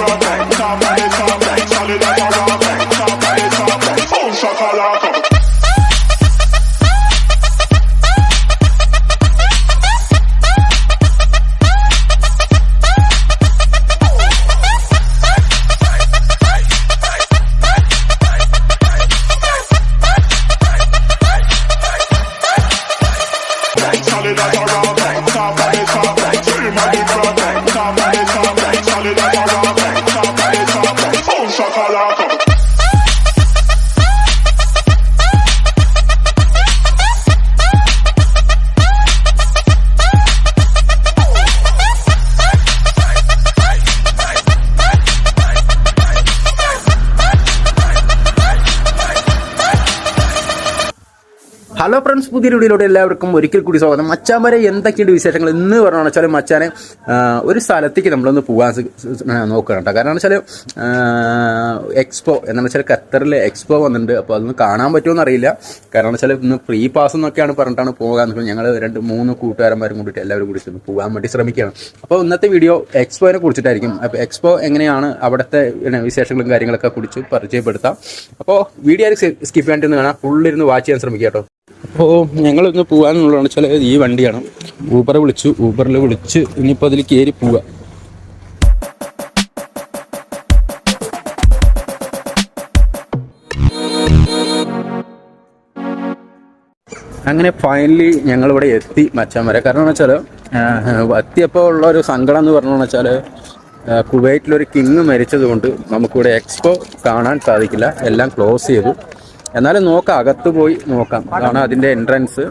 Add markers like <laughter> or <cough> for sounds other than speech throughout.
rock hello friends പുതിയ വീഡിയോയിലൂടെ എല്ലാവർക്കും ഒരിക്കൽ കൂടി സ്വാഗതം. മച്ചാൻ വരെ എന്തൊക്കെയുണ്ട് വിശേഷങ്ങൾ? ഇന്ന് പറഞ്ഞാൽ വെച്ചാൽ മച്ചാനെ ഒരു സ്ഥലത്തേക്ക് നമ്മളൊന്ന് പോകാൻ നോക്കുക കേട്ടോ. കാരണം വെച്ചാൽ എക്സ്പോ എന്താണെന്ന് വെച്ചാൽ ഖത്തറിലെ എക്സ്പോ വന്നിട്ടുണ്ട്. അപ്പോൾ അതൊന്ന് കാണാൻ പറ്റുമോ അറിയില്ല. കാരണം വെച്ചാൽ ഇന്ന് ഫ്രീ പാസ് എന്നൊക്കെയാണ് പറഞ്ഞിട്ടാണ് പോകാൻ ഞങ്ങൾ രണ്ട് മൂന്ന് കൂട്ടുകാരന്മാരും കൂടിയിട്ട് എല്ലാവരും കൂടി പോകാൻ വേണ്ടി ശ്രമിക്കുകയാണ്. അപ്പോൾ ഇന്നത്തെ വീഡിയോ എക്സ്പോനെ കുറിച്ചിട്ടായിരിക്കും. അപ്പോൾ എക്സ്പോ എങ്ങനെയാണ് അവിടുത്തെ വിശേഷങ്ങളും കാര്യങ്ങളൊക്കെ കുറിച്ച് പരിചയപ്പെടുത്താം. അപ്പോൾ വീഡിയോ സ്കിപ്പ് ചെയ്യാണ്ടിരുന്ന് കാണാം. ഫുള്ളിരുന്ന് വാച്ച് ചെയ്യാൻ ശ്രമിക്കുക കേട്ടോ. അപ്പോൾ ഞങ്ങൾ ഇന്ന് പോകാനുള്ളതെന്ന് വെച്ചാൽ ഈ വണ്ടിയാണ്. ഊബർ വിളിച്ചു. ഊബറിൽ വിളിച്ച് ഇനിയിപ്പോൾ അതിൽ കയറി പോവുക അങ്ങനെ ഫൈനലി ഞങ്ങളിവിടെ എത്തി മച്ചാൻ വരെ. കാരണം എന്ന് വെച്ചാൽ എത്തിയപ്പോൾ ഉള്ള ഒരു സങ്കടം എന്ന് പറഞ്ഞു വെച്ചാൽ കുവൈറ്റിലൊരു കിങ് മരിച്ചത് കൊണ്ട് നമുക്കിവിടെ എക്സ്പോ കാണാൻ സാധിക്കില്ല. എല്ലാം ക്ലോസ് ചെയ്തു. എന്നാലും നോക്കാം അകത്ത് പോയി നോക്കാം. അതാണ് അതിന്റെ എൻട്രൻസ്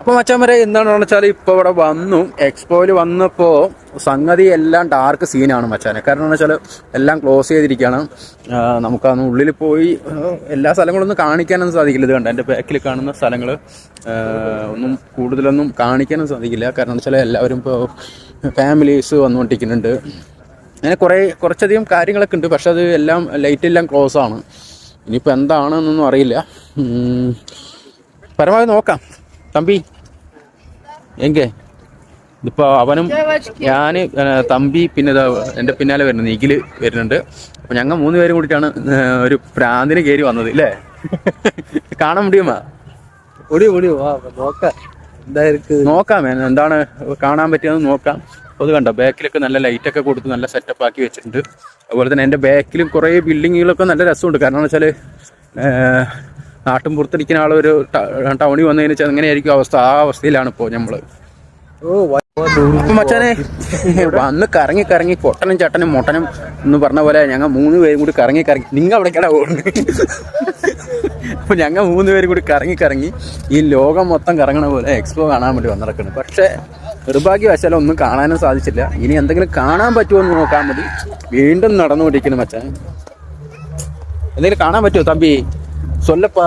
അപ്പോൾ മച്ചാൻ വരെ എന്താണെന്ന് വെച്ചാൽ ഇപ്പോൾ ഇവിടെ വന്നു. എക്സ്പോയിൽ വന്നപ്പോൾ സംഗതി എല്ലാം ഡാർക്ക് സീനാണ് മച്ചാനെ. കാരണം എന്ന് വെച്ചാൽ എല്ലാം ക്ലോസ് ചെയ്തിരിക്കുകയാണ്. നമുക്കന്ന് ഉള്ളിൽ പോയി എല്ലാ എല്ലാ സ്ഥലങ്ങളൊന്നും കാണിക്കാനൊന്നും സാധിക്കില്ല. ഇത് കണ്ട? എന്റെ ബാക്കിൽ കാണുന്ന സ്ഥലങ്ങൾ ഒന്നും കൂടുതലൊന്നും കാണിക്കാനും സാധിക്കില്ല. കാരണം എന്ന് വെച്ചാൽ എല്ലാവരും ഇപ്പോൾ ഫാമിലീസ് വന്നുകൊണ്ടിരിക്കുന്നുണ്ട്. അങ്ങനെ കുറേ കുറച്ചധികം കാര്യങ്ങളൊക്കെ ഉണ്ട്. പക്ഷെ അത് എല്ലാം ലൈറ്റെല്ലാം ക്ലോസ് ആണ്. ഇനിയിപ്പോൾ എന്താണെന്നൊന്നും അറിയില്ല. പരമാവധി നോക്കാം. തമ്പി. എങ്കെ? ഇതിപ്പോൾ അവനും ഞാൻ തമ്പി പിന്നെ ഇതാ എന്റെ പിന്നാലെ വരുന്നത് നിഖിൽ വരുന്നുണ്ട്. അപ്പോൾ ഞങ്ങൾ മൂന്ന് പേരും കൂടിയിട്ടാണ് ഒരു പ്രാന്തിന് കയറി വന്നത് ഇല്ലേ? കാണാൻ മുടിയുമാ? ഒടി ഒടി വാ നോക്ക. നോക്കാം എന്താണ് കാണാൻ പറ്റിയതെന്ന് നോക്കാം. അത് കണ്ടോ ബാക്കിലൊക്കെ നല്ല ലൈറ്റൊക്കെ കൊടുത്ത് നല്ല സെറ്റപ്പ് ആക്കി വെച്ചിട്ടുണ്ട്. അതുപോലെ തന്നെ എന്റെ ബാക്കിലും കുറേ ബിൽഡിങ്ങുകളൊക്കെ നല്ല രസമുണ്ട്. കാരണം എന്ന് വെച്ചാൽ നാട്ടും പുറത്തിരിക്കുന്ന ആളൊരു ടൗണിൽ വന്നതിന് വെച്ചാൽ എങ്ങനെയായിരിക്കും അവസ്ഥ? ആ അവസ്ഥയിലാണ് ഇപ്പോൾ നമ്മൾ മച്ചാനെ വന്ന് കറങ്ങി കറങ്ങി പൊട്ടനും ചട്ടനും മുട്ടനും എന്ന് പറഞ്ഞ പോലെ ഞങ്ങൾ മൂന്ന് പേരും കൂടി കറങ്ങി കറങ്ങി. നിങ്ങൾ അവിടേക്കടെ ഓടുന്നു അപ്പൊ ഞങ്ങൾ മൂന്ന് പേരും കൂടി കറങ്ങി കറങ്ങി ഈ ലോകം മൊത്തം കറങ്ങണ പോലെ എക്സ്പോ കാണാൻ വേണ്ടി വന്നിടക്കുന്നു പക്ഷേ നിർഭാഗ്യവശാലും ഒന്നും കാണാനും സാധിച്ചില്ല ഇനി എന്തെങ്കിലും കാണാൻ പറ്റുമോ എന്ന് നോക്കാൻ മതി വീണ്ടും നടന്നുകൊണ്ടിരിക്കുന്നു മച്ചാൻ എന്തെങ്കിലും കാണാൻ പറ്റുമോ തമ്പി സൊല്ലപ്പാ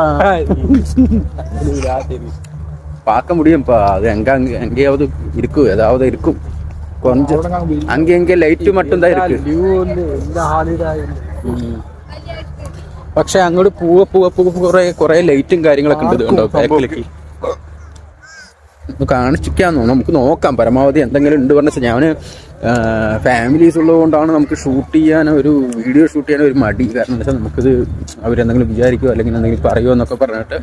இது ராத்திரி. பார்க்க முடியும்ப்பா அது எங்க அங்க எங்கேயாவது இருக்கு ஏதாவது இருக்கும் கொஞ்சம் அங்க எங்க லைட் மட்டும் தான் இருக்கு View ഉണ്ട് എന്താ ഹാളിഡാ പക്ഷെ അങ്ങോട്ട് പൂവ പൂവ പൂവ കുറെ കുറെ ലൈറ്റും കാര്യങ്ങളൊക്കെ ഉണ്ട് ഇത് കണ്ടോ ബാക്കിലേക്ക് തോന്നുന്നു. നമുക്ക് നോക്കാം. പരമാവധി എന്തെങ്കിലും ഉണ്ട് പറഞ്ഞാൽ ഞാൻ ഫാമിലീസ് ഉള്ളതുകൊണ്ടാണ് നമുക്ക് ഷൂട്ട് ചെയ്യാൻ ഒരു വീഡിയോ ഷൂട്ട് ചെയ്യാൻ ഒരു മടി. കാരണം എന്താ വെച്ചാൽ നമുക്കിത് അവരെന്തെങ്കിലും വിചാരിക്കുമോ അല്ലെങ്കിൽ എന്തെങ്കിലും പറയുമോ എന്നൊക്കെ പറഞ്ഞിട്ട്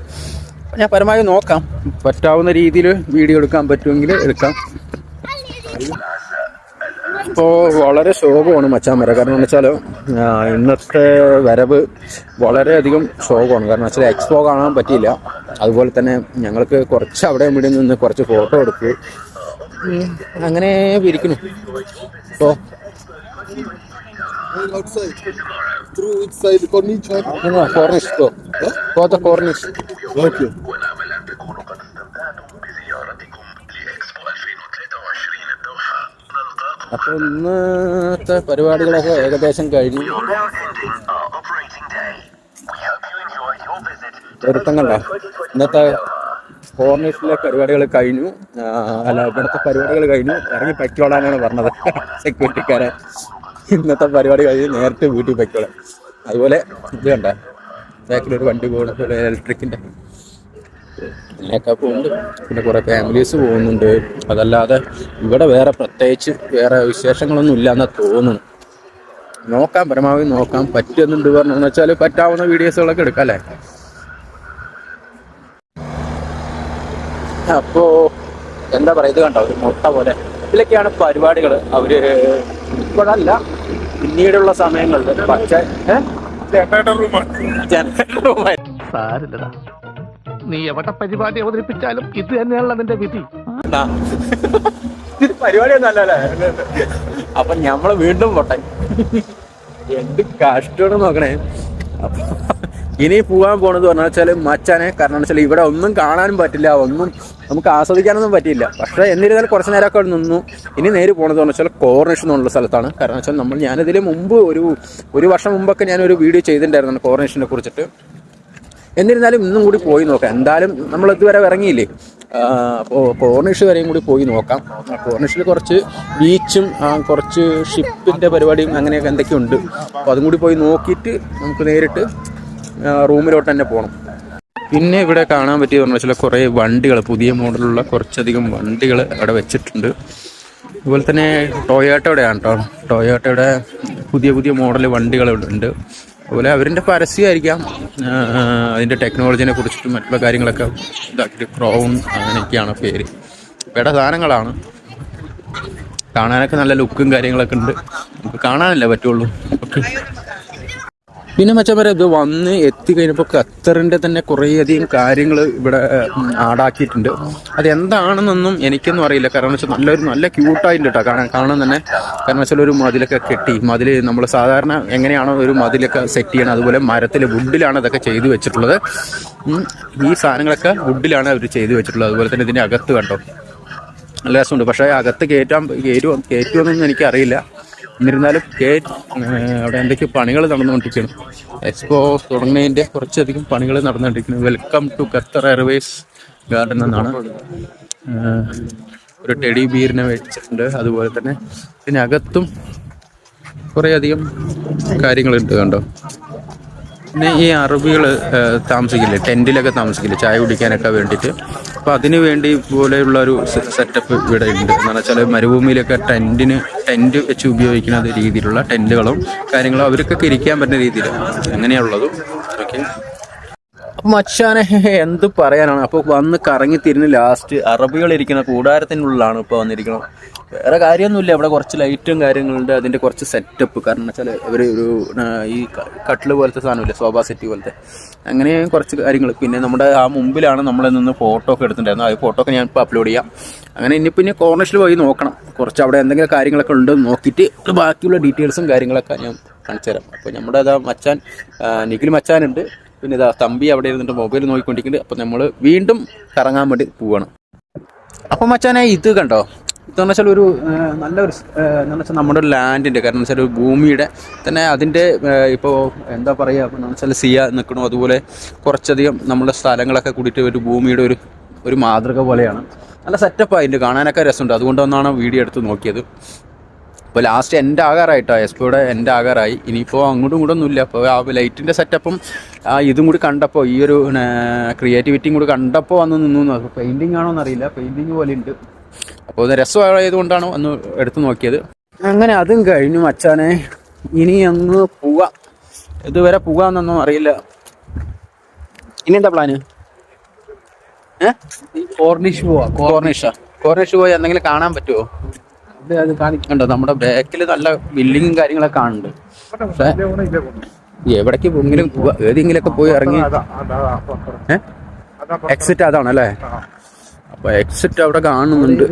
ഞാൻ പരമാവധി നോക്കാം. പറ്റാവുന്ന രീതിയിൽ വീഡിയോ എടുക്കാൻ പറ്റുമെങ്കിൽ എടുക്കാം. ഇപ്പോൾ വളരെ ശോകമാണ് മച്ചാൻ വര കാരണം എന്ന് വെച്ചാൽ ഇന്നത്തെ വരവ് വളരെയധികം ശോകമാണ്. കാരണം വെച്ചാൽ എക്സ്പോ കാണാൻ പറ്റിയില്ല. അതുപോലെ തന്നെ ഞങ്ങൾക്ക് കുറച്ച് അവിടെ ഇവിടെ നിന്ന് കുറച്ച് ഫോട്ടോ എടുത്തു അങ്ങനെ ഇരിക്കുന്നു. ഇപ്പോൾ Corniche Through okay side? Corniche? huh? Corniche പോത്ത Corniche Okay. അപ്പോൾ ഇന്നത്തെ പരിപാടികളൊക്കെ ഏകദേശം കഴിഞ്ഞു. ഒരുത്തം കണ്ട? ഇന്നത്തെ കോർണിഷിലെ പരിപാടികൾ കഴിഞ്ഞു. അല്ല ഇവിടുത്തെ പരിപാടികൾ കഴിഞ്ഞു. ഇറങ്ങി പൊയ്ക്കോളാനാണ് പറഞ്ഞത് സെക്യൂരിറ്റിക്കാരെ. ഇന്നത്തെ പരിപാടി കഴിഞ്ഞ് നേരിട്ട് വീട്ടിൽ പൊയ്ക്കോളാം. അതുപോലെ ഇത് കണ്ട? ബാക്കിലൊരു വണ്ടി പോകുന്നത് ഇലക്ട്രിക്കിന്റെ അങ്ങനെയൊക്കെ പോകുന്നുണ്ട് പിന്നെ കുറേ ഫാമിലീസ് പോകുന്നുണ്ട്. അതല്ലാതെ ഇവിടെ വേറെ പ്രത്യേകിച്ച് വേറെ വിശേഷങ്ങളൊന്നും ഇല്ല എന്നാ തോന്നുന്നു. നോക്കാം പരമാവധി നോക്കാം. പറ്റുന്നുണ്ട് പറഞ്ഞു വെച്ചാൽ പറ്റാവുന്ന വീഡിയോസുകളൊക്കെ എടുക്കാം അല്ലേ? അപ്പോ എന്താ പറയുക ഇത് കണ്ടോ? ഒരു മുട്ട പോലെ. ഇതിലൊക്കെയാണ് പരിപാടികൾ അവർ ഇപ്പോഴല്ല പിന്നീടുള്ള സമയങ്ങളിൽ പക്ഷേ ജനറേറ്റർ റൂമായി സാരില്ലടാ നീ എവിടെ പരിപാടി അവതരിപ്പിച്ചാലും ഇത് തന്നെയാണല്ലോ നിന്റെ വിധി. ഇത് പരിപാടിയൊന്നും അല്ലല്ലേ? അപ്പൊ ഞമ്മൾ വീണ്ടും പൊട്ടെ. എന്ത് കഷ്ടമാണ് നോക്കണേ. അപ്പൊ ഇനി പോകാൻ പോണത് പറഞ്ഞാൽ വെച്ചാൽ മച്ചാനെ കാരണം വെച്ചാൽ ഇവിടെ ഒന്നും കാണാനും പറ്റില്ല ഒന്നും നമുക്ക് ആസ്വദിക്കാനൊന്നും പറ്റിയില്ല. പക്ഷേ എന്നിരുന്നാലും കുറച്ച് നേരമൊക്കെ അവിടെ നിന്നു. ഇനി നേരെ പോണത് പറഞ്ഞാൽ വെച്ചാൽ കോർണിഷ് എന്നുള്ള സ്ഥലത്താണ്. കാരണം വെച്ചാൽ നമ്മൾ ഞാനിതിന് മുമ്പ് ഒരു ഒരു വർഷം മുമ്പൊക്കെ ഞാനൊരു വീഡിയോ ചെയ്തിട്ടുണ്ടായിരുന്നു കോർണിഷിനെ കുറിച്ചിട്ട്. എന്നിരുന്നാലും ഇന്നും കൂടി പോയി നോക്കാം. എന്തായാലും നമ്മൾ ഇതുവരെ ഇറങ്ങിയില്ലേ? അപ്പോൾ കോർണിഷ് വരെയും കൂടി പോയി നോക്കാം. കോർണിഷിൽ കുറച്ച് ബീച്ചും കുറച്ച് ഷിപ്പിന്റെ പരിപാടിയും അങ്ങനെയൊക്കെ എന്തൊക്കെയുണ്ട്. അപ്പോൾ അതും കൂടി പോയി നോക്കിയിട്ട് നമുക്ക് നേരിട്ട് റൂമിലോട്ട് തന്നെ പോകണം പിന്നെ ഇവിടെ കാണാൻ പറ്റിയ പറഞ്ഞ വെച്ചാൽ കുറേ വണ്ടികൾ പുതിയ മോഡലുള്ള കുറച്ചധികം വണ്ടികൾ അവിടെ വെച്ചിട്ടുണ്ട്. അതുപോലെ തന്നെ ടൊയോട്ടോടെയാണ് കേട്ടോ. ടൊയോട്ടയുടെ പുതിയ പുതിയ മോഡൽ ഉണ്ട് അതുപോലെ അവരിന്റെ പരസ്യമായിരിക്കാം. അതിന്റെ ടെക്നോളജിനെ കുറിച്ചിട്ടും മറ്റുള്ള കാര്യങ്ങളൊക്കെ ഇതാക്കിയിട്ട് ക്രൗൺ അങ്ങനെയൊക്കെയാണ് പേര്. ഇവയുടെ സാധനങ്ങളാണ്. കാണാനൊക്കെ നല്ല ലുക്കും കാര്യങ്ങളൊക്കെ ഉണ്ട്. നമുക്ക് കാണാനല്ലേ പറ്റുള്ളൂ. ഓക്കെ. പിന്നെ മച്ചന്മാരെ ഇത് വന്ന് എത്തിക്കഴിഞ്ഞപ്പോൾ ഖത്തറിന്റെ തന്നെ കുറേയധികം കാര്യങ്ങൾ ഇവിടെ ആടാക്കിയിട്ടുണ്ട് ആടാക്കിയിട്ടുണ്ട്. അതെന്താണെന്നൊന്നും എനിക്കൊന്നും അറിയില്ല. കാരണം വെച്ചാൽ നല്ലൊരു നല്ല ക്യൂട്ടായിട്ടുണ്ട് കേട്ടോ കാരണം കാണാൻ തന്നെ കാരണം വെച്ചാൽ ഒരു മതിലൊക്കെ കെട്ടി. മതിൽ നമ്മൾ സാധാരണ എങ്ങനെയാണോ ഒരു മതിലൊക്കെ സെറ്റ് ചെയ്യണം അതുപോലെ മരത്തിൽ വുഡിലാണ് ഇതൊക്കെ ചെയ്തു വെച്ചിട്ടുള്ളത്. ഈ സാധനങ്ങളൊക്കെ വുഡിലാണ് അവർ ചെയ്തു വെച്ചിട്ടുള്ളത്. അതുപോലെ തന്നെ ഇതിന്റെ അകത്ത് കണ്ടോ? നല്ല രസമുണ്ട്. പക്ഷേ അകത്ത് കയറ്റാൻ കയറ്റുമോ കയറ്റുമെന്നൊന്നും എനിക്കറിയില്ല. എന്നിരുന്നാലും അവിടെ എന്തൊക്കെയോ പണികൾ നടന്നുകൊണ്ടിരിക്കുകയാണ്. എക്സ്പോ തുടങ്ങുന്നതിന്റെ കുറച്ചധികം പണികൾ നടന്നുകൊണ്ടിരിക്കുന്നു. Welcome to Qatar Airways garden എന്നാണ്. ഒരു ടെഡി ബീറിനെ വെച്ചിട്ടുണ്ട്. അതുപോലെ തന്നെ ഇതിനകത്തും കുറേയധികം കാര്യങ്ങളുണ്ട് കണ്ടോ. പിന്നെ ഈ അറബികൾ താമസിക്കില്ല? ടെന്റിലൊക്കെ താമസിക്കില്ല? ചായ കുടിക്കാനൊക്കെ വേണ്ടിയിട്ട്. അപ്പോൾ അതിന് വേണ്ടി പോലെയുള്ള ഒരു സെറ്റപ്പ് ഇവിടെ ഉണ്ട്. എന്ന് വെച്ചാൽ മരുഭൂമിയിലൊക്കെ ടെന്റിന് ടെന്റ് വെച്ച് ഉപയോഗിക്കുന്ന രീതിയിലുള്ള ടെന്റുകളും കാര്യങ്ങളും അവർക്കൊക്കെ ഇരിക്കാൻ പറ്റുന്ന രീതിയിൽ അങ്ങനെയുള്ളതും ഓക്കെ. മച്ചാനെ എന്ത് പറയാനാണ്? അപ്പോൾ വന്ന് കറങ്ങി തിരിഞ്ഞ് ലാസ്റ്റ് അറബികൾ ഇരിക്കുന്ന കൂടാരത്തിനുള്ളിലാണ് ഇപ്പോൾ വന്നിരിക്കുന്നത്. വേറെ കാര്യമൊന്നുമില്ല ഇവിടെ കുറച്ച് ലൈറ്റും കാര്യങ്ങളുണ്ട് അതിന്റെ കുറച്ച് സെറ്റപ്പ് കാരണം വെച്ചാൽ അവർ ഒരു ഈ കട്ടിൽ പോലത്തെ സാധനമില്ലേ സോഫ സെറ്റ് പോലത്തെ. അങ്ങനെ കുറച്ച് കാര്യങ്ങൾ പിന്നെ നമ്മുടെ ആ മുമ്പിലാണ് നമ്മൾ നിന്ന് ഫോട്ടോ ഒക്കെ എടുത്തിട്ടുണ്ടായിരുന്നു ആ ഫോട്ടോ ഒക്കെ ഞാൻ ഇപ്പോൾ അപ്ലോഡ് ചെയ്യാം. അങ്ങനെ ഇനി പിന്നെ കോർണേഴ്സിൽ പോയി നോക്കണം. കുറച്ച് അവിടെ എന്തെങ്കിലും കാര്യങ്ങളൊക്കെ ഉണ്ട് നോക്കിയിട്ട് ബാക്കിയുള്ള ഡീറ്റെയിൽസും കാര്യങ്ങളൊക്കെ ഞാൻ കാണിച്ചു തരാം അപ്പോൾ നമ്മുടെ അതാ മച്ചാൻ നിഖിൽ മച്ചാനുണ്ട്. പിന്നെ ഇതാ തമ്പി അവിടെ ഇരുന്നിട്ട് മൊബൈൽ നോക്കിക്കൊണ്ടിരിക്കുന്നുണ്ട്. അപ്പോൾ നമ്മൾ വീണ്ടും കറങ്ങാൻ വേണ്ടി പോവാണ്. അപ്പോൾ മച്ചാനെ ഇത് കണ്ടോ? ഇതെന്ന് വെച്ചാൽ ഒരു നല്ലൊരു എന്താണെന്ന് വെച്ചാൽ നമ്മുടെ ഒരു ലാൻഡിന്റെ കാരണം വെച്ചാൽ ഒരു ഭൂമിയുടെ തന്നെ അതിന്റെ ഇപ്പോൾ എന്താ പറയുക ഇപ്പോൾ എന്ന് വെച്ചാൽ സിയ നിൽക്കണു അതുപോലെ കുറച്ചധികം നമ്മുടെ സ്ഥലങ്ങളൊക്കെ കൂടിയിട്ട് ഒരു ഭൂമിയുടെ ഒരു ഒരു മാതൃക പോലെയാണ്. നല്ല സെറ്റപ്പ് അതിന്റെ കാണാനൊക്കെ രസമുണ്ട്. അതുകൊണ്ടൊന്നാണ് വീഡിയോ എടുത്ത് നോക്കിയത്. ഇപ്പോൾ ലാസ്റ്റ് എന്റെ ആകാറായിട്ടോ എസ്പോയുടെ എന്റെ ആകാറായി. ഇനിയിപ്പോൾ അങ്ങോട്ടും കൂടെ ഒന്നുമില്ല അപ്പോൾ ആ ലൈറ്റിന്റെ സെറ്റപ്പും ആ ഇതും കൂടി കണ്ടപ്പോൾ ഈ ഒരു ക്രിയേറ്റിവിറ്റിയും കൂടി കണ്ടപ്പോൾ വന്ന് നിന്നു അപ്പോൾ പെയിന്റിങ് ആണോ എന്നറിയില്ല പെയിന്റിങ് പോലെ ഉണ്ട്. അപ്പോൾ ഒന്ന് രസമായതുകൊണ്ടാണ് ഒന്ന് എടുത്തു നോക്കിയത്. അങ്ങനെ അതും കഴിഞ്ഞു മച്ചാനെ. ഇനി അങ്ങ് പോവാം. ഇതുവരെ പോകാമെന്നൊന്നും അറിയില്ല. ഇനി എന്താ പ്ലാന് ഏ? കോർണിഷ് പോവാ. കോർണിഷാ കോർണിഷ് പോയി എന്തെങ്കിലും കാണാൻ പറ്റുമോ അത് കാണിക്കണ്ടോ കണ്ടോ? നമ്മുടെ ബാക്കിൽ നല്ല ബില്ലിങ്ങും കാര്യങ്ങളൊക്കെ കാണുന്നുണ്ട് പക്ഷേ എവിടേക്ക് എങ്കിലും ഏതെങ്കിലുമൊക്കെ പോയി ഇറങ്ങി? എക്സിറ്റ് അതാണല്ലേ അപ്പൊ എക്സിറ്റ് അവിടെ കാണുന്നുണ്ട്.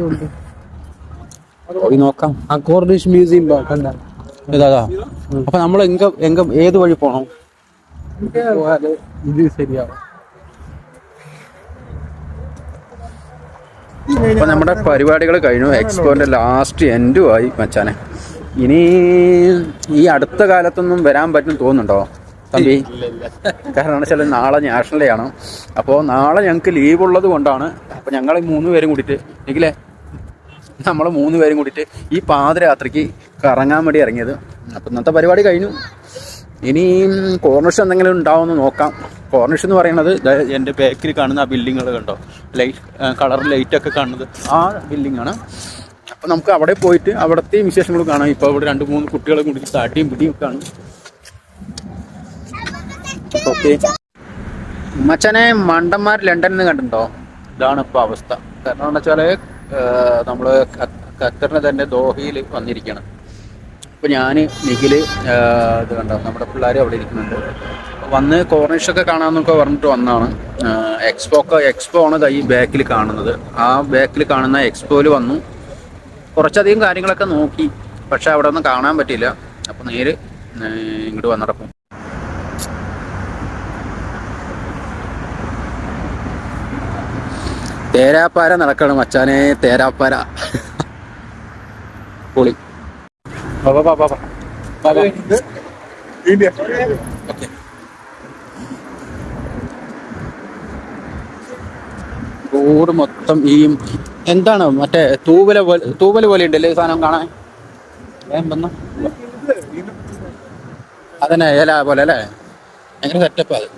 പോയി നോക്കാം. ആ കോർഡിഷ് മ്യൂസിയം കണ്ട? ഇതാ അപ്പൊ നമ്മൾ എങ്ക എങ്ക ഏത് വഴി പോണം? ഇത് ശരിയാവും. അപ്പൊ നമ്മുടെ പരിപാടികൾ കഴിഞ്ഞു. എക്സ്പോന്റെ ലാസ്റ്റ് എൻഡും ആയി മച്ചാനെ. ഇനി ഈ അടുത്ത കാലത്തൊന്നും വരാൻ പറ്റും തോന്നുന്നുണ്ടോ? തമ്പി? കാരണം വെച്ചാൽ നാളെ നാഷണൽ ഡേ ആണ്. അപ്പോൾ നാളെ ഞങ്ങൾക്ക് ലീവ് ഉള്ളത് കൊണ്ടാണ് അപ്പോൾ ഞങ്ങൾ മൂന്ന് പേരും കൂടിയിട്ട് എങ്കിലേ നമ്മൾ മൂന്ന് പേരും കൂടിയിട്ട് ഈ പാതിരാത്രിക്ക് കറങ്ങാൻ വേണ്ടി ഇറങ്ങിയത്. അപ്പം ഇന്നത്തെ പരിപാടി കഴിഞ്ഞു. ഇനി കോർണിഷ് എന്തെങ്കിലും ഉണ്ടാവുമെന്ന് നോക്കാം. കോർണിഷ് എന്ന് പറയുന്നത് എന്റെ ബാക്കിൽ കാണുന്ന ആ ബിൽഡിങ്ങുകൾ കണ്ടോ? ലൈറ്റ് കളർ ലൈറ്റൊക്കെ കാണുന്നത് ആ ബിൽഡിംഗ് ആണ്. അപ്പം നമുക്ക് അവിടെ പോയിട്ട് അവിടുത്തെ വിശേഷങ്ങൾ കാണാം. ഇപ്പോൾ ഇവിടെ രണ്ട് മൂന്ന് കുട്ടികളെ കൂടി താട്ടിയും പിടിയും ആണ് ഓക്കെ. മച്ചനെ മണ്ടന്മാർ ലണ്ടനിൽ നിന്ന് കണ്ടിട്ടുണ്ടോ? ഇതാണ് ഇപ്പോൾ അവസ്ഥ. കാരണം എന്താ വെച്ചാൽ നമ്മൾ ഖത്തറിന് തന്നെ ദോഹയിൽ വന്നിരിക്കണം അപ്പോൾ ഞാൻ നിഖിൽ ഇത് കണ്ടോ? നമ്മുടെ പിള്ളേർ അവിടെ ഇരിക്കുന്നുണ്ട്. വന്ന് കോർണിഷൊക്കെ കാണാമെന്നൊക്കെ പറഞ്ഞിട്ട് വന്നാണ്. എക്സ്പോ ഒക്കെ എക്സ്പോ ആണ് ഈ ബാക്കിൽ കാണുന്നത്. ആ ബാക്കിൽ കാണുന്ന എക്സ്പോയിൽ വന്നു. കുറച്ചധികം കാര്യങ്ങളൊക്കെ നോക്കി. പക്ഷെ അവിടെ ഒന്നും കാണാൻ പറ്റിയില്ല. അപ്പോൾ നേര് ഇങ്ങോട്ട് വന്നിടക്കും. തേരാപ്പാര നടക്കണം മച്ചാനെ. തേരാപ്പാര. പൊളി. വാ. വാ, വാ. India. ഓക്കെ റോഡ് മൊത്തം ഈ എന്താണ് മറ്റേ തൂവല പോലെ തൂവല പോലെ ഉണ്ടല്ലേ ഈ സാധനം കാണാൻ വന്നോ. അതന്നെ ഇല പോലെ അല്ലേ ഭയങ്കര സെറ്റപ്പ് അത്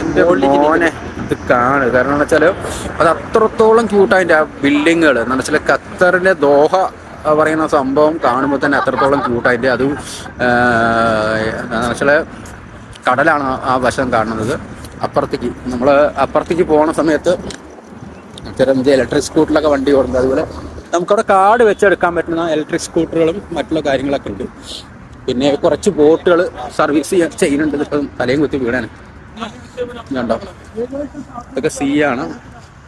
എന്റെ മോനെ ഇത് കാണുക. കാരണം എന്ന് വെച്ചാൽ അത് അത്രത്തോളം ക്യൂട്ടായിട്ട് ആ ബിൽഡിങ്ങുകൾ എന്ന് വെച്ചാൽ ഖത്തറിന്റെ ദോഹ പറയുന്ന സംഭവം കാണുമ്പോൾ തന്നെ അത്രത്തോളം ക്യൂട്ടായിട്ട് അത് എന്താണെന്ന് വെച്ചാൽ കടലാണ് ആ വശം കാണുന്നത്. അപ്പുറത്തേക്ക് നമ്മൾ അപ്പുറത്തേക്ക് പോകുന്ന സമയത്ത് ഇത്തരം ഇലക്ട്രിക് സ്കൂട്ടറിലൊക്കെ വണ്ടി ഓടുന്നത് അതുപോലെ നമുക്കവിടെ കാർഡ് വെച്ചെടുക്കാൻ പറ്റുന്ന ഇലക്ട്രിക് സ്കൂട്ടറുകളും മറ്റുള്ള കാര്യങ്ങളൊക്കെ ഉണ്ട്. പിന്നെ കുറച്ച് ബോട്ടുകൾ സർവീസ് ചെയ്യുന്നുണ്ട്. ഇപ്പം തലയും കുത്തി വീടാണ് കണ്ടോ? ഇതൊക്കെ സീ ആണ്.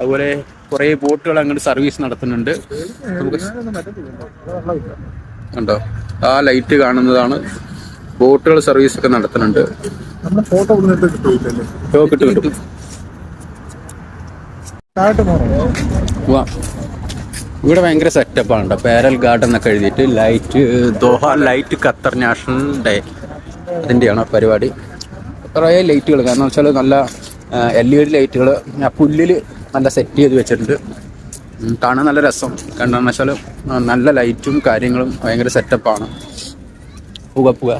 അതുപോലെ കുറേ ബോട്ടുകൾ അങ്ങോട്ട് സർവീസ് നടത്തുന്നുണ്ട്. നമുക്ക് കണ്ടോ? ആ ലൈറ്റ് കാണുന്നതാണ്. ബോട്ടുകൾ സർവീസ് ഒക്കെ നടത്തുന്നുണ്ട്. ഫോട്ടോ കിട്ടും. കിട്ടും ഇവിടെ ഭയങ്കര സെറ്റപ്പാണ് കേട്ടോ പാരൽ ഗാർഡൻ എന്നൊക്കെ എഴുതിയിട്ട് light Doha light Qatar national day അതിന്റെയാണ് പരിപാടി. കുറേ ലൈറ്റുകൾ. കാരണം വെച്ചാൽ നല്ല എൽ ഇ ഡി ലൈറ്റുകൾ. ആ പുല്ലിൽ നല്ല സെറ്റ് ചെയ്ത് വെച്ചിട്ടുണ്ട്. കാണാൻ നല്ല രസം. കാരണം വെച്ചാൽ നല്ല ലൈറ്റും കാര്യങ്ങളും ഭയങ്കര സെറ്റപ്പാണ് പുക പുക.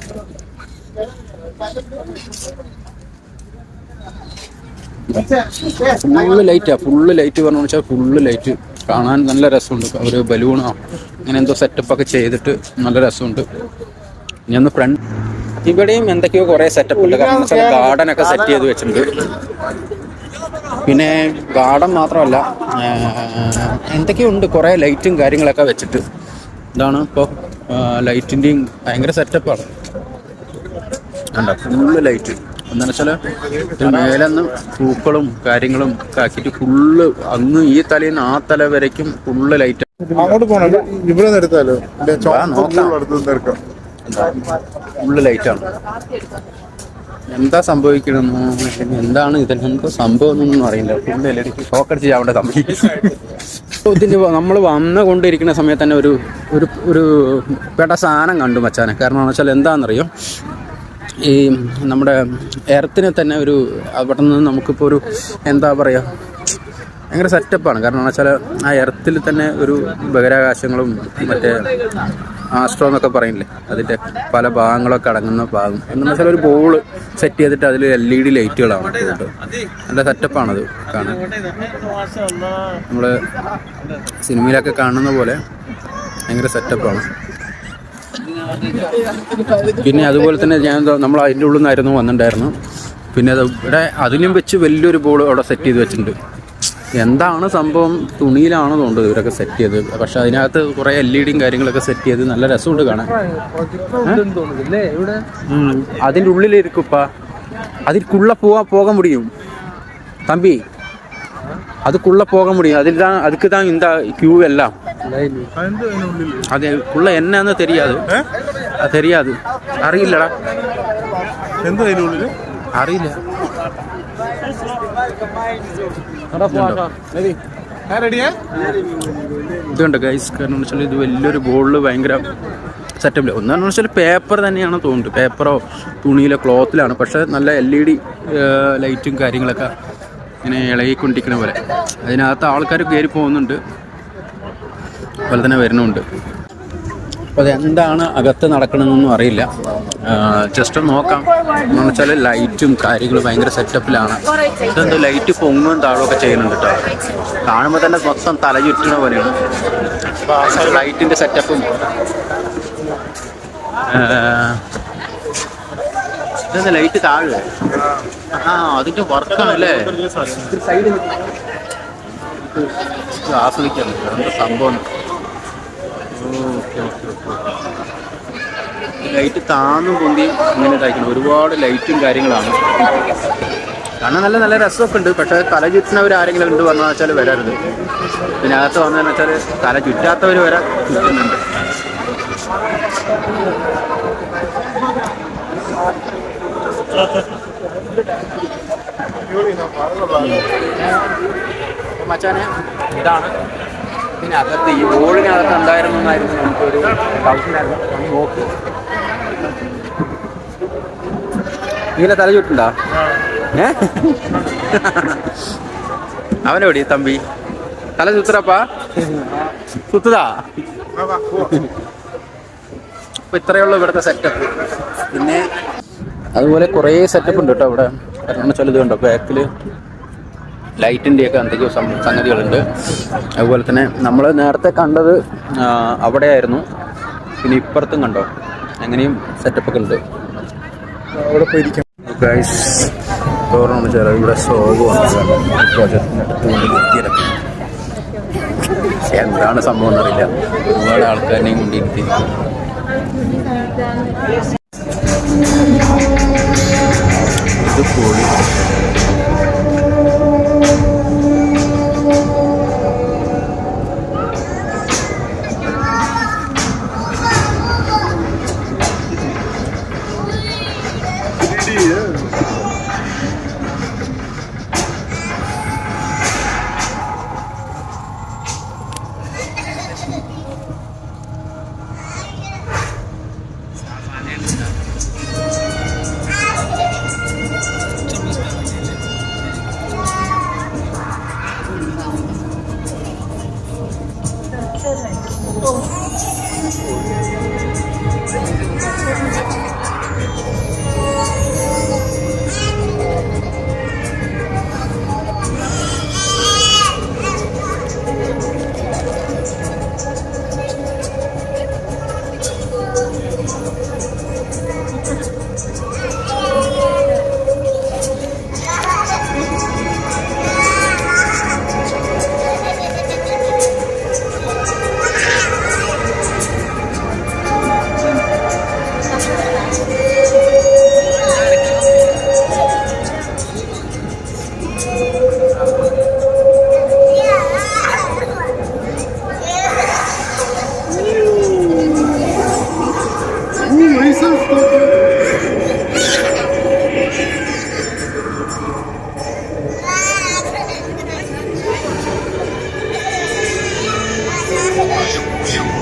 ഫുള്ള് ലൈറ്റാ ഫുള്ള് ലൈറ്റ് പറഞ്ഞു വെച്ചാൽ ഫുള്ള് ലൈറ്റ് കാണാൻ നല്ല രസമുണ്ട്. ഒരു ബലൂണോ അങ്ങനെ എന്തോ സെറ്റപ്പ് ഒക്കെ ചെയ്തിട്ട് നല്ല രസമുണ്ട്. ഇനി ഒന്ന് ഫ്രണ്ട് ഇവിടെയും എന്തൊക്കെയോ കുറെ സെറ്റപ്പ് ഉണ്ട്. കാരണം വെച്ചാൽ ഗാർഡൻ ഒക്കെ സെറ്റ് ചെയ്ത് വെച്ചിട്ടുണ്ട്. പിന്നെ ഗാർഡൻ മാത്രമല്ല എന്തൊക്കെയോ ഉണ്ട് കുറേ ലൈറ്റും കാര്യങ്ങളൊക്കെ വെച്ചിട്ട്. ഇതാണ് ഇപ്പോൾ ലൈറ്റിന്റെയും ഭയങ്കര സെറ്റപ്പാണ് കണ്ടോ? ഫുള്ള് ലൈറ്റ് എന്താണെന്ന് വെച്ചാൽ മേലെന്ന് പൂക്കളും കാര്യങ്ങളും ഒക്കെ ആക്കിയിട്ട് ഫുള്ള് അങ്ങ് ഈ തലയിൽ നിന്ന് ആ തല വരയ്ക്കും ഫുള്ള് ലൈറ്റ് അങ്ങോട്ട് പോകണം. ഇവിടെ നിന്ന് എടുത്താലോ? ഇല്ല, വാ, നോക്കാം. ഫുള്ള് ലൈറ്റാണ്. എന്താ സംഭവിക്കണമെന്ന് എന്താണ് ഇതിന് എന്തോ സംഭവം എന്നൊന്നും അറിയില്ല. ഫുള്ള് ഷോക്കടിച്ച് ചാവേണ്ട സംഭവിക്കും ഇതിന്റെ നമ്മൾ വന്നുകൊണ്ടിരിക്കുന്ന സമയത്ത് തന്നെ ഒരു ഒരു ഒരു പേട്ട സാധനം കണ്ടു മച്ചാനെ. കാരണം എന്ന് വെച്ചാൽ എന്താണെന്നറിയോ? ഈ നമ്മുടെ എർത്തിനെ തന്നെ ഒരു അവിടെ നിന്ന് നമുക്കിപ്പോൾ ഒരു എന്താ പറയുക ഭയങ്കര സെറ്റപ്പാണ് കാരണം എന്ന് വെച്ചാൽ ആ എർത്തിൽ തന്നെ ഒരു ബഹിരാകാശങ്ങളും മറ്റേ ആസ്ട്രോ എന്നൊക്കെ പറയില്ലേ? അതിന്റെ പല ഭാഗങ്ങളൊക്കെ അടങ്ങുന്ന ഭാഗം. എന്ന് വെച്ചാൽ ഒരു ബോൾ സെറ്റ് ചെയ്തിട്ട് അതിൽ എൽ ഇ ഡി ലൈറ്റുകളാണ്. നല്ല സെറ്റപ്പാണത് കാണാൻ. നമ്മൾ സിനിമയിലൊക്കെ കാണുന്ന പോലെ ഭയങ്കര സെറ്റപ്പാണ് പിന്നെ അതുപോലെ തന്നെ ഞാൻ നമ്മൾ അതിന്റെ ഉള്ളിൽ നിന്നായിരുന്നു വന്നിട്ടുണ്ടായിരുന്നു. പിന്നെ അത് ഇവിടെ അതിനും വെച്ച് വലിയൊരു ബോൾ അവിടെ സെറ്റ് ചെയ്ത് വെച്ചിട്ടുണ്ട്. എന്താണ് സംഭവം തുണിയിലാണോ തോന്നുന്നത് ഇവരൊക്കെ സെറ്റ് ചെയ്ത് പക്ഷെ അതിനകത്ത് കുറേ എൽ ഇ ഡിയും കാര്യങ്ങളൊക്കെ സെറ്റ് ചെയ്ത് നല്ല രസമുണ്ട് കാണാൻ തോന്നുന്നില്ലേ ഇവിടെ ഉം. അതിൻ്റെ ഉള്ളിലിരിക്കുപ്പ അതിൽക്കുള്ള പോവാ പോകാൻ മുടിയും തമ്പി அதுக்குள்ள போக முடியும் அதில் தான் அதுக்கு தான் இந்த கியூ எல்லாம் അതിന്റെ അതിനുള്ളിൽ அதுக்குள்ள என்னன்னு தெரியாது அது தெரியாது അറിയില്ലടാ എന്താ അതിനുള്ളിൽ ഇതുണ്ട് ഗൈസ് കാരണം എന്ന് വെച്ചാൽ ഇത് വലിയൊരു ബോളിൽ ഭയങ്കര സെറ്റപ്പില്ല ഒന്നാന്ന് വെച്ചാൽ പേപ്പർ തന്നെയാണ് തോന്നുന്നത്. പേപ്പറോ തുണിയിലോ ക്ലോത്തിലാണ് പക്ഷേ നല്ല എൽ ഇ ഡി ലൈറ്റും കാര്യങ്ങളൊക്കെ ഇങ്ങനെ ഇളകിക്കൊണ്ടിരിക്കണ പോലെ. അതിനകത്ത് ആൾക്കാർ കയറി പോകുന്നുണ്ട്. അതുപോലെ തന്നെ വരുന്നുണ്ട്. അപ്പോൾ അതെന്താണ് അകത്ത് നടക്കണമെന്നൊന്നും അറിയില്ല. ജസ്റ്റ് നോക്കാം. എന്ന് വെച്ചാൽ ലൈറ്റും കാര്യങ്ങളും ഭയങ്കര സെറ്റപ്പിലാണ് ഇതെന്തോ ലൈറ്റ് പൊങ്ങും താഴുമൊക്കെ ചെയ്യുന്നുണ്ട് കേട്ടോ കാണുമ്പോൾ തന്നെ മൊത്തം തല ചുറ്റണ പോലെയാണ് ലൈറ്റിന്റെ സെറ്റപ്പും ഇതെന്താ ലൈറ്റ് താഴെ? ആ അതിന്റെ വർക്കാണല്ലേ? ആസ്വദിക്കാൻ എന്താ സംഭവം? ലൈറ്റ് താന്നും പൊന്തി ഇങ്ങനെ തയ്ക്കണം ഒരുപാട് ലൈറ്റും കാര്യങ്ങളാണ്. കാരണം നല്ല നല്ല രസമൊക്കെ ഉണ്ട്. പക്ഷേ തല ചുറ്റുന്നവർ ആരെങ്കിലും ഉണ്ട് വന്നതെന്ന് വെച്ചാൽ വരരുത് അകത്ത് വന്നതെന്ന് വെച്ചാൽ തല ചുറ്റാത്തവർ വരെ ചുറ്റുന്നുണ്ട്. മച്ചാനെ ഇതാണ് അകത്ത് ഈ ബോളിനകത്ത് എന്തായിരുന്നു എന്നായിരുന്നു നമുക്കൊരു ഡൗട്ട് ഉണ്ടായിരുന്നു. ഒന്ന് നോക്ക്. ഇങ്ങനെ തല ചുട്ടുണ്ടോ? ഏ? അവനെവിടെ തമ്പി? തല ചുത്തറപ്പാ സുത്തതാ അപ്പൊ ഇത്രയുള്ള ഇവിടുത്തെ സെറ്റപ്പ് പിന്നെ അതുപോലെ കുറേ സെറ്റപ്പ് ഉണ്ട് കേട്ടോ ഇവിടെ കാരണം വെച്ചാൽ കണ്ടോ? ബാക്കിൽ ലൈറ്റിന്റെ ഒക്കെ എന്തൊക്കെയോ സംഗതികളുണ്ട്. അതുപോലെ തന്നെ നമ്മൾ നേരത്തെ കണ്ടത് അവിടെയായിരുന്നു. പിന്നെ ഇപ്പുറത്തും കണ്ടോ? അങ്ങനെയും സെറ്റപ്പൊക്കെ ഉണ്ട്. അവിടെ പോയിരിക്കാം. ഗൈസ് തോറണം വെച്ചാൽ ഇവിടെ സോഗ് വന്നതാണ് പ്രോജക്റ്റിന് അടുത്തുകൊണ്ട് നിർത്തിയിടക്കും എന്താണ് സംഭവം എന്നറിയില്ല. ഒരുപാട് ആൾക്കാരെയും കൊണ്ടിരുത്തിയിരിക്കും 救我。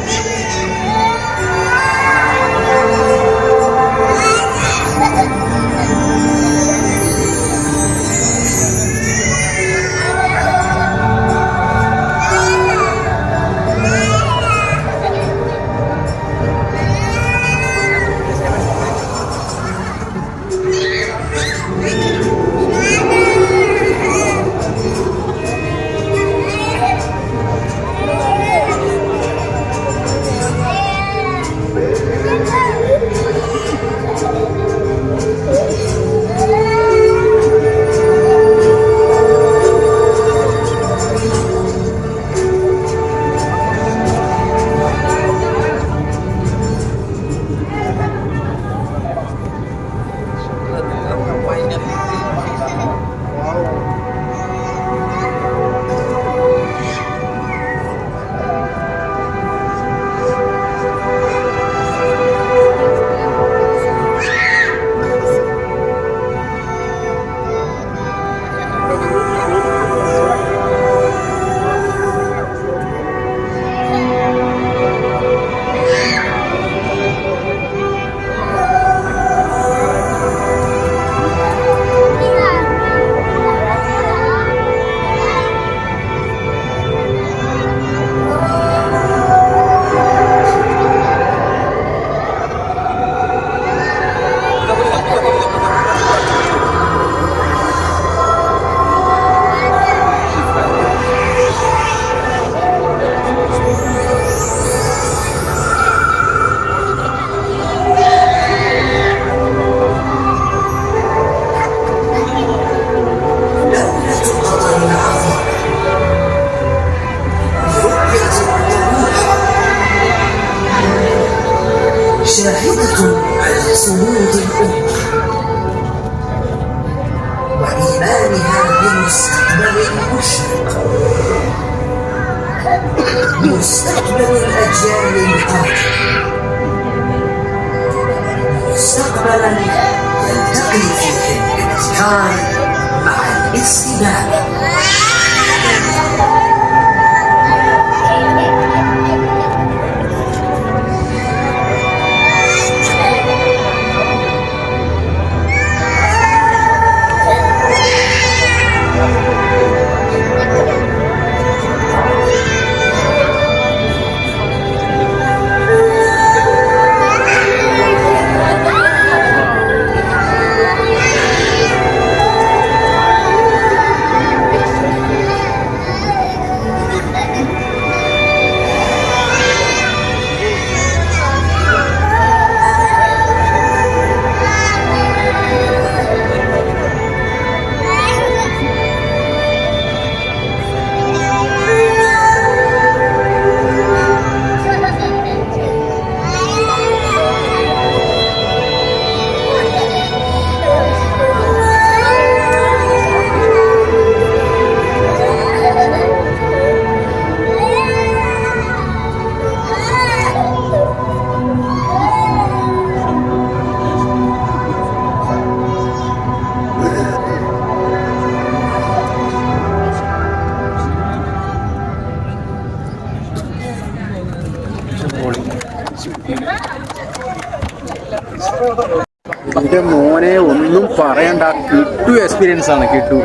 എക്സ്പീരിയൻസ് ആണ് കിട്ടു.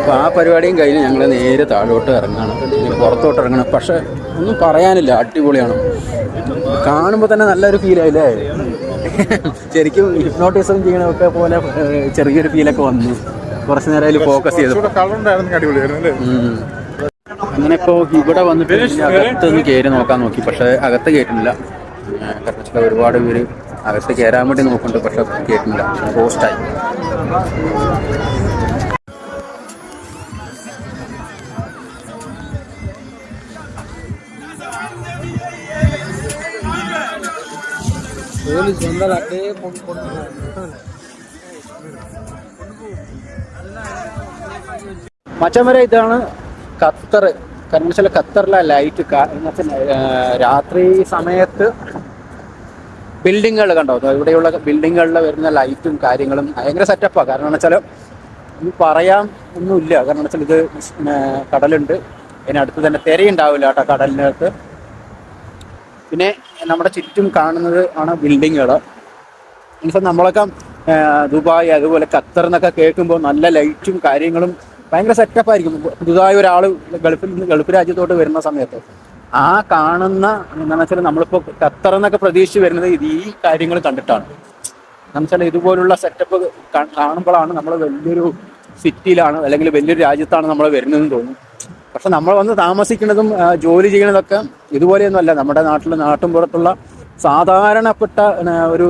അപ്പോൾ ആ പരിപാടിയും കഴിഞ്ഞ് ഞങ്ങൾ നേരെ താഴോട്ട് ഇറങ്ങണം. പിന്നെ പുറത്തോട്ട് ഇറങ്ങണം. പക്ഷെ ഒന്നും പറയാനില്ല. അടിപൊളിയാണ്. കാണുമ്പോൾ തന്നെ നല്ലൊരു ഫീലായില്ലേ ശരിക്കും ഹിപ്നോട്ടിസം ചെയ്യണമൊക്കെ പോലെ ചെറിയൊരു ഫീലൊക്കെ വന്നു. കുറച്ച് നേരം അതിൽ ഫോക്കസ് ചെയ്തു. അങ്ങനെ ഇപ്പോൾ ഇവിടെ വന്നിട്ട് അകത്ത് കയറി നോക്കാൻ നോക്കി. പക്ഷേ അകത്ത് കയറ്റുന്നില്ല ഏഹ് കാരണം വെച്ചാൽ ഒരുപാട് പേര് അകത്ത് കയറാൻ വേണ്ടി നോക്കുന്നുണ്ട് പക്ഷെ കേട്ടില്ല. പോസ്റ്റായി. போலீஸ் മച്ചം വരെ ഇതാണ് ഖത്തർ കാരണം വെച്ചാൽ ഖത്തറിലെ ലൈറ്റ് രാത്രി സമയത്ത് ബിൽഡിങ്ങുകൾ കണ്ടോ? ഇവിടെയുള്ള ബിൽഡിങ്ങുകളിൽ വരുന്ന ലൈറ്റും കാര്യങ്ങളും ഭയങ്കര സെറ്റപ്പാണ് കാരണം എന്ന് വെച്ചാൽ ഇനി പറയാം ഒന്നുമില്ല. കാരണം വെച്ചാൽ ഇത് കടലുണ്ട്. അതിനടുത്ത് തന്നെ തിരയുണ്ടാവില്ല കേട്ടോ കടലിനകത്ത്. പിന്നെ നമ്മുടെ ചുറ്റും കാണുന്നത് ആണ് ബിൽഡിങ്ങുകൾ ഇനിയിപ്പോൾ നമ്മളൊക്കെ ദുബായ് അതുപോലെ ഖത്തർ എന്നൊക്കെ കേൾക്കുമ്പോൾ നല്ല ലൈറ്റും കാര്യങ്ങളും ഭയങ്കര സെറ്റപ്പായിരിക്കും പുതുതായി ഒരാൾ ഗൾഫിൽ നിന്ന് ഗൾഫ് രാജ്യത്തോട്ട് വരുന്ന സമയത്ത്. ആ കാണുന്ന എന്താണെന്ന് വെച്ചാൽ നമ്മളിപ്പോൾ ഖത്തർ എന്നൊക്കെ പ്രതീക്ഷിച്ച് വരുന്നത് ഇത് ഈ കാര്യങ്ങൾ കണ്ടിട്ടാണ്. എന്ന് വെച്ചാൽ ഇതുപോലുള്ള സെറ്റപ്പ് കാണുമ്പോഴാണ് നമ്മൾ വലിയൊരു സിറ്റിയിലാണ് അല്ലെങ്കിൽ വലിയൊരു രാജ്യത്താണ് നമ്മൾ വരുന്നതെന്ന് തോന്നും പക്ഷെ നമ്മൾ വന്ന് താമസിക്കുന്നതും ജോലി ചെയ്യുന്നതൊക്കെ ഇതുപോലെയൊന്നുമല്ല നമ്മുടെ നാട്ടിൽ നാട്ടിൻപുറത്തുള്ള സാധാരണപ്പെട്ട ഒരു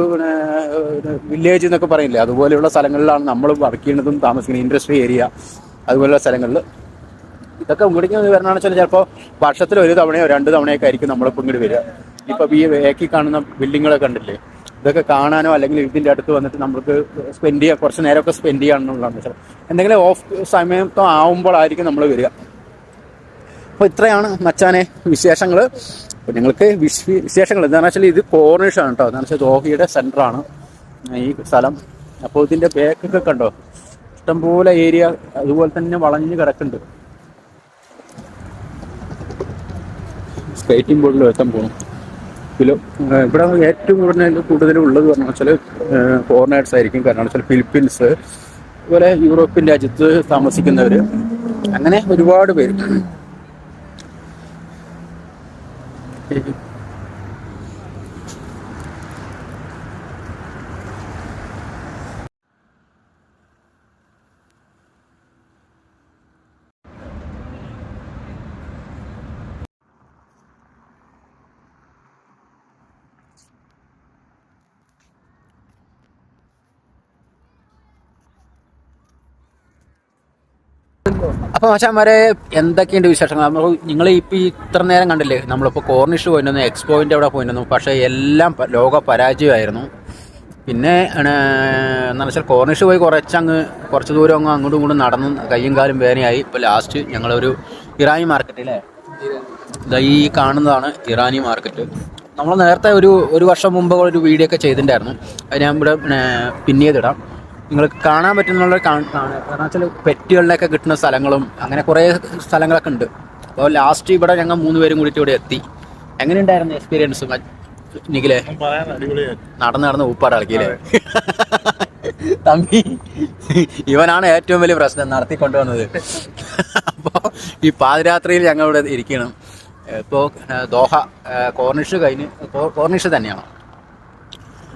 വില്ലേജ് എന്നൊക്കെ പറയില്ലേ? അതുപോലെയുള്ള സ്ഥലങ്ങളിലാണ് നമ്മൾ വർക്ക് ചെയ്യുന്നതും താമസിക്കുന്നത്. ഇൻഡസ്ട്രി ഏരിയ അതുപോലെയുള്ള സ്ഥലങ്ങളിൽ ഇതൊക്കെ ഇങ്ങോട്ടേക്ക് വരണമെന്ന് വെച്ചാൽ ചിലപ്പോൾ വർഷത്തിൽ ഒരു തവണയോ രണ്ട് തവണയൊക്കെ ആയിരിക്കും നമ്മളിപ്പോൾ ഇങ്ങോട്ട് വരിക. ഇപ്പൊ ഈ ഏക്കി കാണുന്ന ബിൽഡിങ്ങുകളൊക്കെ കണ്ടില്ലേ? ഇതൊക്കെ കാണാനോ അല്ലെങ്കിൽ ഇതിന്റെ അടുത്ത് വന്നിട്ട് നമുക്ക് സ്പെൻഡ് ചെയ്യാം കുറച്ച് നേരമൊക്കെ സ്പെൻഡ് ചെയ്യാന്നുള്ളതാണ് വെച്ചാൽ എന്തെങ്കിലും ഓഫ് സമയത്തോ ആവുമ്പോഴായിരിക്കും നമ്മൾ വരിക. അപ്പോൾ ഇത്രയാണ് മച്ചാനെ വിശേഷങ്ങൾ അപ്പോൾ ഞങ്ങൾക്ക് വിശേഷങ്ങൾ എന്താണെന്ന് വെച്ചാൽ ഇത് കോർണിഷാണ് കേട്ടോ എന്താണെന്ന് വെച്ചാൽ ദോഹിയുടെ സെന്ററാണ് ഈ സ്ഥലം. അപ്പോൾ ഇതിന്റെ ബേക്കൊക്കെ കണ്ടോ? ഇഷ്ടംപോലെ ഏരിയ അതുപോലെ തന്നെ വളഞ്ഞു കിടക്കുന്നുണ്ട്. സ്കേറ്റിംഗ് ബോർഡിൽ എത്താൻ പോകണം കിലോ ഇവിടെ ഏറ്റവും കൂടുതൽ കൂടുതൽ ഉള്ളത് പറഞ്ഞു വെച്ചാൽ ഫോറിനേഴ്സ് ആയിരിക്കും. കാരണം വെച്ചാൽ ഫിലിപ്പീൻസ് അതുപോലെ യൂറോപ്യൻ രാജ്യത്ത് താമസിക്കുന്നവർ അങ്ങനെ ഒരുപാട് പേര്. അപ്പൊ മച്ചാന്മാരെ എന്തൊക്കെയുണ്ട് വിശേഷങ്ങൾ? നമ്മൾ നിങ്ങൾ ഇപ്പൊ ഇത്ര നേരം കണ്ടില്ലേ? നമ്മളിപ്പോ കോർണിഷ് പോയിരുന്നു എക്സ്പോയിന്റ് അവിടെ പോയിരുന്നു പക്ഷെ എല്ലാം ലോക പരാജയമായിരുന്നു. പിന്നെ എന്താണെന്ന് വെച്ചാൽ കോർണിഷ് പോയി കുറച്ചങ്ങ് കുറച്ച് ദൂരം അങ്ങ് അങ്ങോട്ടും ഇങ്ങോട്ടും നടന്നു കയ്യും കാലും വേദനയായി. ഇപ്പോൾ ലാസ്റ്റ് ഞങ്ങളൊരു ഇറാനി മാർക്കറ്റ് അല്ലേ ഈ കാണുന്നതാണ് ഇറാനി മാർക്കറ്റ് നമ്മൾ നേരത്തെ ഒരു ഒരു വർഷം മുമ്പ് ഒരു വീഡിയോ ഒക്കെ ചെയ്തിട്ടുണ്ടായിരുന്നു. അത് ഞാൻ ഇവിടെ പിന്നീതിടാം നിങ്ങൾക്ക് കാണാൻ പറ്റുന്നുള്ള കാരണം വെച്ചാൽ പെറ്റുകളിലൊക്കെ കിട്ടുന്ന സ്ഥലങ്ങളും അങ്ങനെ കുറേ സ്ഥലങ്ങളൊക്കെ ഉണ്ട്. അപ്പോൾ ലാസ്റ്റ് ഇവിടെ ഞങ്ങൾ മൂന്ന് പേരും കൂടിയിട്ട് ഇവിടെ എത്തി. എങ്ങനെയുണ്ടായിരുന്നു എക്സ്പീരിയൻസ് നിഖിലെ? നടന്ന് നടന്ന് ഊപ്പാട് ഇളക്കിയില്ലേ? <laughs> തമ്പി ഇവനാണ് ഏറ്റവും വലിയ പ്രശ്നം നടത്തി കൊണ്ടുവന്നത് അപ്പോൾ ഈ പാതിരാത്രിയിൽ ഞങ്ങൾ ഇവിടെ ഇരിക്കണം. ഇപ്പോൾ ദോഹ കോർണിഷ് കഴിഞ്ഞ് കോർണിഷ് തന്നെയാണ്.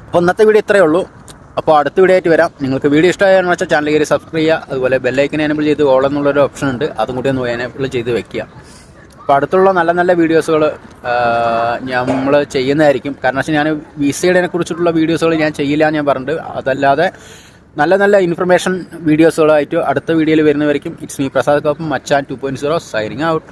അപ്പോൾ ഇന്നത്തെ വീഡിയോ ഇത്രയേ ഉള്ളൂ. അപ്പോൾ അടുത്ത വീഡിയോ ആയിട്ട് വരാം. നിങ്ങൾക്ക് വീഡിയോ ഇഷ്ടമായെന്ന് വെച്ചാൽ ചാനൽ കയറി സബ്സ്ക്രൈബ് ചെയ്യുക. അതുപോലെ ബെല്ലൈക്കൻ എനബിൾ ചെയ്ത് ഓൾ എന്നുള്ളൊരു ഓപ്ഷൻ ഉണ്ട്. അതും കൂടി ഒന്ന് എനബിൾ ചെയ്ത് വെക്കുക. അപ്പോൾ അടുത്തുള്ള നല്ല നല്ല വീഡിയോസുകൾ നമ്മൾ ചെയ്യുന്നതായിരിക്കും. കാരണം വെച്ചാൽ ഞാൻ വി സിയുടെനെ കുറിച്ചിട്ടുള്ള വീഡിയോസുകൾ ഞാൻ ചെയ്യില്ല ഞാൻ പറഞ്ഞിട്ട് അതല്ലാതെ നല്ല നല്ല ഇൻഫർമേഷൻ വീഡിയോസുകളായിട്ട് അടുത്ത വീഡിയോയിൽ വരുന്നവരേക്കും. It's me Prasad Koppam Machan two point zero signing out